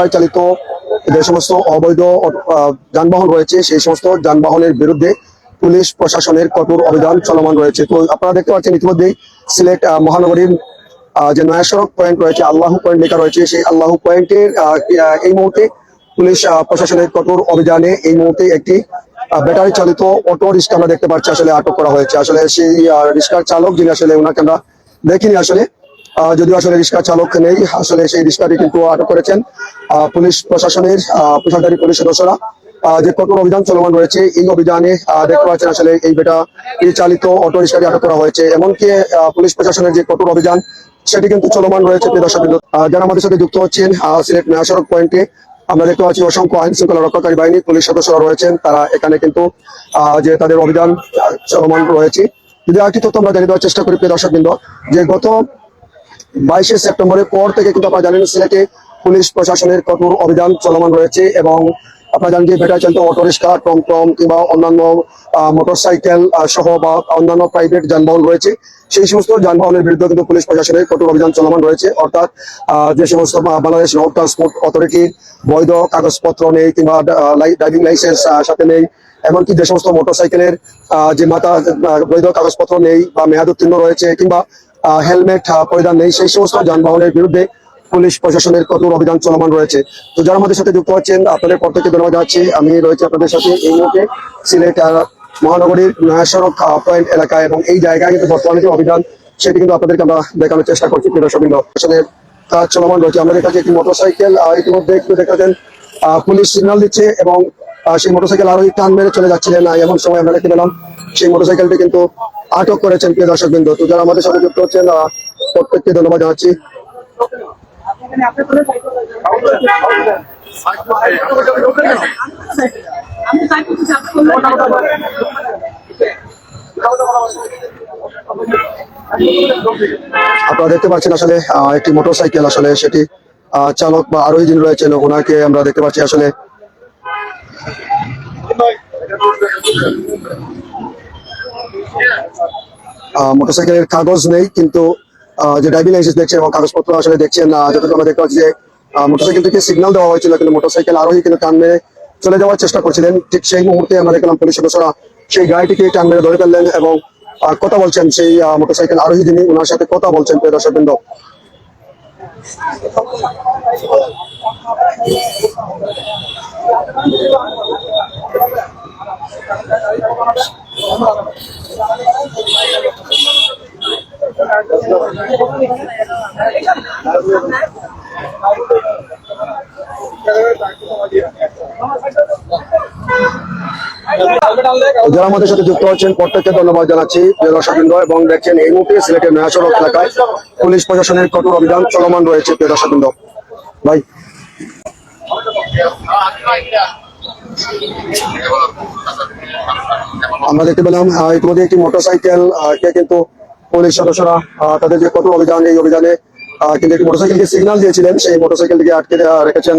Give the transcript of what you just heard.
চালিত যে সমস্ত অবৈধ যানবাহন রয়েছে, সেই সমস্ত যানবাহনের বিরুদ্ধে পুলিশ প্রশাসনের কঠোর অভিযান চলমান রয়েছে। তো আপনারা দেখতে পাচ্ছেন ইতিমধ্যেই সিলেট মহানগরীর যে নয়া সড়ক পয়েন্ট রয়েছে, আল্লাহ পয়েন্ট লেখা রয়েছে। সেই আল্লাহ পয়েন্টের এই মুহূর্তে পুলিশ প্রশাসনের কঠোর অভিযানে এই মুহূর্তে একটি ব্যাটারি চালিত অটো রিক্সা আমরা দেখতে পাচ্ছি, আসলে আটক করা হয়েছে। আসলে সেই রিক্সার চালক যিনি, আসলে ওনাকে আমরা দেখিনি আসলে। যদিও আসলে রিক্সা চালক নেই, আসলে সেই রিক্সাটি কিন্তু আটক করেছেন পুলিশ প্রশাসনের পোশাকধারী পুলিশ সদস্যরা যে কঠোর অভিযান চলমান রয়েছে, এই অভিযানে দেখতে পাচ্ছেন আসলে এই বেটা চালিত অটো রিক্সাটি আটক করা হয়েছে। এমনকি পুলিশ প্রশাসনের যে কঠোর অভিযান, সেটি কিন্তু চলমান রয়েছে দর্শক যারা আমাদের সাথে যুক্ত হচ্ছেন সিলেট নয়া সড়ক পয়েন্টে, আমরা দেখতে পাচ্ছি অসংখ্য আইন শৃঙ্খলা রক্ষাকারী বাহিনী, পুলিশ সদস্যরা রয়েছেন, তারা এখানে কিন্তু যে তাদের অভিযান চলমান রয়েছে। যদি আরেকটি তথ্য আমরা জানিয়ে দেওয়ার চেষ্টা করি, প্রিয় দর্শক যে গত বাইশে সেপ্টেম্বরের পর থেকে কিন্তু আপনারা জানেন সিলেটে পুলিশ প্রশাসনের কঠোর অভিযান চলমান রয়েছে এবং আপনারা জানেন যে ব্যাটারি চালিত অটোরিক্সা টমটম কিংবা অন্যান্য মোটরসাইকেল সহ বা অন্যান্য প্রাইভেট যানবাহন রয়েছে। সেই সমস্ত যানবাহনের বিরুদ্ধে কিন্তু পুলিশ প্রশাসনের কঠোর অভিযান চলমান রয়েছে। অর্থাৎ যে সমস্ত বাংলাদেশ রোড ট্রান্সপোর্ট অথরিটির বৈধ কাগজপত্র নেই কিংবা ড্রাইভিং লাইসেন্স সাথে নেই, এমনকি যে সমস্ত মোটরসাইকেলের যে মাথা বৈধ কাগজপত্র নেই বা মেয়াদ উত্তীর্ণ রয়েছে কিংবা হেলমেট পরিধান নেই সেই সমস্ত যানবাহনের বিরুদ্ধে পুলিশ প্রশাসনের কঠোর অভিযান চলমান রয়েছে। তো যারা আমাদের সাথে যুক্ত হচ্ছেন আপনাদের প্রত্যেককে ধন্যবাদ জানাচ্ছি। আমি রয়েছে আপনাদের সাথে এই মুহূর্তে সিলেট মহানগরীর সড়ক পয়েন্ট এলাকায় এবং এই জায়গায় কিন্তু বর্তমানে যে অভিযান সেটি কিন্তু আপনাদেরকে আমরা দেখানোর চেষ্টা করছি প্রশাসনের কাজ চলমান রয়েছে। আমাদের কাছে একটি মোটরসাইকেল ইতিমধ্যে একটু দেখাচ্ছেন পুলিশ সিগন্যাল দিচ্ছে এবং সেই মোটরসাইকেল আরোহী টান মেরে চলে যাচ্ছিলেন আহ, এমন সময় আমরা দেখতে পেলাম সেই মোটরসাইকেলটি কিন্তু আটক করেছেন প্রিয় দর্শক বিন্দু তো যারা আমাদের সাথে যুক্ত হচ্ছেন প্রত্যেককে ধন্যবাদ জানাচ্ছি। আপনারা দেখতে পাচ্ছেন আসলে একটি মোটরসাইকেল আসলে সেটি চালক বা আরোহী যিনি রয়েছেন, ওনাকে আমরা দেখতে পাচ্ছি আসলে। মোটরসাইকেলের কাগজ নেই, কিন্তু যে ড্রাইভিং লাইসেন্স দেখছেন এবং কাগজপত্র আসলে দেখছেন যতটুকু আমরা দেখতে পাচ্ছি যে মোটরসাইকেলটিকে সিগন্যাল দেওয়া হয়েছিল, কিন্তু মোটরসাইকেল আরোহী কিন্তু টান মেরে চলে যাওয়ার চেষ্টা করছিলেন। ঠিক সেই মুহূর্তে আমরা দেখলাম পুলিশ সদস্যরা সেই গাড়িটিকে টান মেরে ধরে ফেললেন এবং কথা বলছেন সেই মোটরসাইকেল আরোহী যিনি ওনার সাথে কথা বলছেন, প্রিয় দর্শকবৃন্দ। যারা আমাদের সাথে যুক্ত হচ্ছেন প্রত্যেককে ধন্যবাদ জানাচ্ছি। প্রিয় দর্শকবৃন্দ এবং দেখছেন এই মুহূর্তে সিলেটের নয়া সড়ক এলাকায় পুলিশ প্রশাসনের কঠোর অভিযান চলমান রয়েছে, প্রিয় দর্শকবৃন্দ ভাই। আমরা দেখতে পেলাম ইতিমধ্যে একটি মোটরসাইকেল কে কিন্তু পুলিশ সদস্যরা তাদের যে কত অভিযান, এই অভিযানে কিন্তু একটি মোটরসাইকেলকে সিগনাল দিয়েছিলেন। সেই মোটরসাইকেলটিকে আটকে রেখেছেন